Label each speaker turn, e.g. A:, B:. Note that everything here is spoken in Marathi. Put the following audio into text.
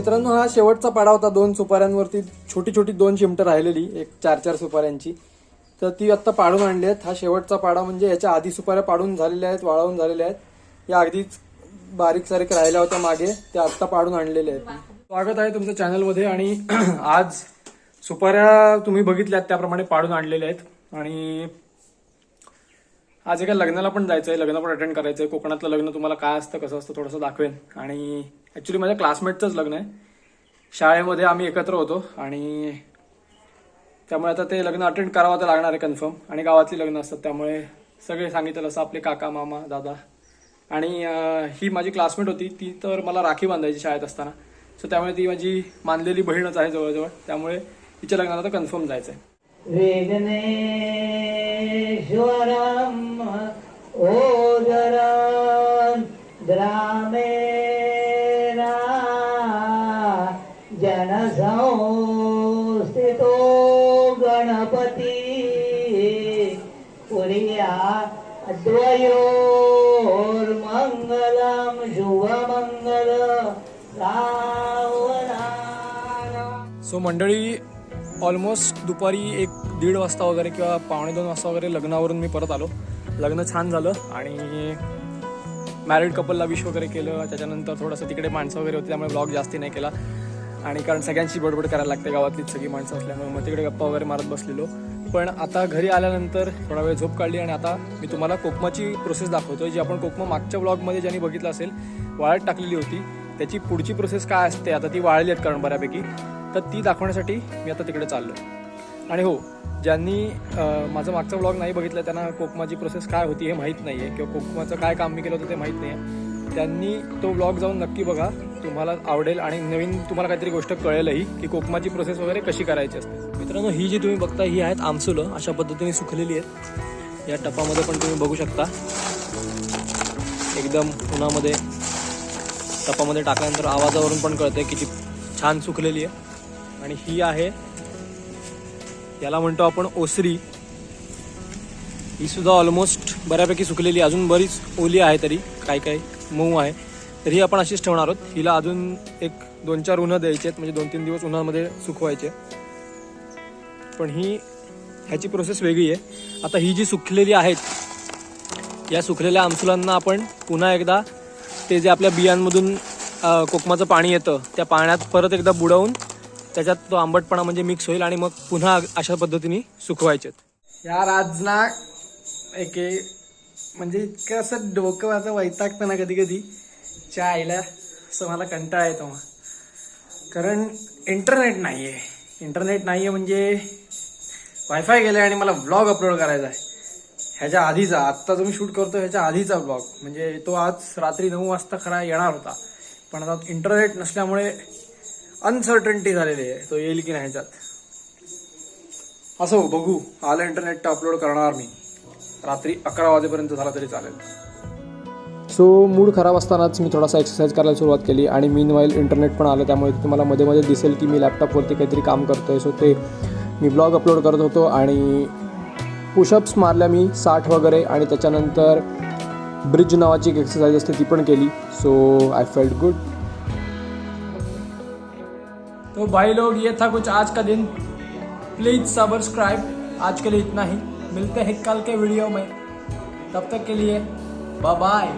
A: मित्रांनो हा शेवटचा पाडा होता दोन सुपाऱ्यांवरती. छोटी छोटी दोन चिमटं राहिलेली एक चार चार सुपाऱ्यांची. तर ती आत्ता पाडून आणली आहेत. हा शेवटचा पाडा म्हणजे याच्या आधी सुपाऱ्या पाडून झालेल्या आहेत वाळवून झालेल्या आहेत. या अगदीच बारीक सारीक राहिल्या होत्या मागे. त्या आत्ता पाडून आणलेल्या आहेत. स्वागत आहे तुमच्या चॅनलमध्ये आणि आज सुपाऱ्या तुम्ही बघितल्यात त्याप्रमाणे पाडून आणलेल्या आहेत. आणि आज एका लग्नाला पण जायचं आहे लग्न पण अटेंड करायचं आहे कोकणातलं लग्न तुम्हाला काय असतं कसं असतं थोडंसं दाखवेन. आणि ॲक्च्युली माझ्या क्लासमेटचंच लग्न आहे. शाळेमध्ये आम्ही एकत्र होतो आणि त्यामुळे आता ते लग्न अटेंड करावं तर लागणार आहे कन्फर्म आणि गावातली लग्न असतात त्यामुळे सगळे सांगितलं असं आपले काका मामा दादा. आणि ही माझी क्लासमेट होती ती तर मला राखी बांधायची शाळेत असताना. सो त्यामुळे ती माझी मानलेली बहीणच आहे जवळजवळ. त्यामुळे तिच्या लग्नाला तर कन्फर्म जायचं आहे
B: विघ्नेश्वरम् ओदरम् ग्रामेणा जनसंस्थितो गणपती। पुर्या द्वयोर्मङ्गलम् शुभमङ्गल
A: सो मंडळी ऑलमोस्ट दुपारी एक दीड वाजता वगैरे किंवा पावणे दोन वाजता वगैरे लग्नावरून मी परत आलो. लग्न छान झालं आणि मॅरिड कपलला विश वगैरे केलं. त्याच्यानंतर थोडंसं तिकडे माणसं वगैरे होती त्यामुळे ब्लॉग जास्ती नाही केला. आणि कारण सगळ्यांची बडबड करायला लागते गावातलीच सगळी माणसं असल्यामुळे मग तिकडे गप्पा वगैरे मारत बसलेलो. पण आता घरी आल्यानंतर थोडा वेळ झोप काढली आणि आता मी तुम्हाला कोकमाची प्रोसेस दाखवतो जी आपण कोकमा मागच्या ब्लॉगमध्ये ज्यांनी बघितलं असेल वाळत टाकलेली होती. त्याची पुढची प्रोसेस काय असते? आता ती वाळली आहेत कारण बऱ्यापैकी. तर ती दाखवण्यासाठी मी आता तिकडे चाललो आणि हो ज्यांनी माझा माझं मागचा ब्लॉग नाही बघितलं त्यांना कोकमाची प्रोसेस काय होती हे माहीत नाही आहे किंवा कोकमाचं काय काम मी केलं होतं ते माहीत नाही आहे त्यांनी तो ब्लॉग जाऊन नक्की बघा. तुम्हाला आवडेल आणि नवीन तुम्हाला काहीतरी गोष्ट कळेलही की कोकमाची प्रोसेस वगैरे कशी करायची असते. मित्रांनो ही जी तुम्ही बघता ही आहेत आमसुलं. अशा पद्धतीने सुकलेली आहेत. या टपामध्ये पण तुम्ही बघू शकता. एकदम उन्हामध्ये टपामध्ये टाकल्यानंतर आवाजावरून पण कळते किती छान सुकलेली आहे. आणि ही आहे याला म्हणतो आपण ओसरी. ही सुद्धा ऑलमोस्ट बऱ्यापैकी सुकलेली अजून बरीच ओली आहे तरी काय काय मऊ आहे. तर ही आपण अशीच ठेवणार आहोत. हिला अजून एक दोन चार उन्हं द्यायचे आहेत म्हणजे दोन तीन दिवस उन्हामध्ये सुकवायचे. पण ही ह्याची प्रोसेस वेगळी आहे. आता ही जी सुकलेली आहेत या सुकलेल्या आमसुलांना आपण पुन्हा एकदा ते जे आपल्या बियांमधून कोकमाचं पाणी येतं त्या पाण्यात परत एकदा बुडवून त्याच्यात तो आंबटपणा म्हणजे मिक्स होईल आणि मग पुन्हा अशा पद्धतीने सुकवायचे यार आज ना एक म्हणजे इतकं असं डोकं माझं वैतागतं ना कधी कधी च्या आईला असं मला कंटाळा येतो मग. कारण इंटरनेट नाही आहे इंटरनेट नाही आहे म्हणजे वायफाय गेलं आणि मला ब्लॉग अपलोड करायचा आहे. ह्याच्या आधीचा आत्ता जो मी शूट करतो ह्याच्या आधीचा ब्लॉग म्हणजे तो आज रात्री नऊ वाजता खरा येणार होता. पण आता इंटरनेट नसल्यामुळे अनसर्टन्टी झालेली आहे. तो येईल की नाही ह्याच्यात? असो हो, बघू. आलं इंटरनेट अपलोड करणार मी. रात्री अकरा वाजेपर्यंत झाला तरी चालेल. सो मूड खराब असतानाच मी थोडासा एक्सरसाइज करायला सुरुवात केली आणि मीन वाईल इंटरनेट पण आलं. त्यामुळे तुम्हाला मध्ये मध्ये दिसेल की मी लॅपटॉपवरती काहीतरी काम करतोय. सो ते मी ब्लॉग अपलोड करत होतो आणि पुशअप्स मारल्या मी साठ वगैरे आणि त्याच्यानंतर ब्रिज नावाची एक एक्सरसाइज असते ती पण केली. सो आय फेल्ट गुड तो भाई लोग ये था कुछ आज का दिन। प्लीज़ सब्सक्राइब आज के लिए इतना ही। मिलते हैं कल के वीडियो में। तब तक के लिए बाय बाय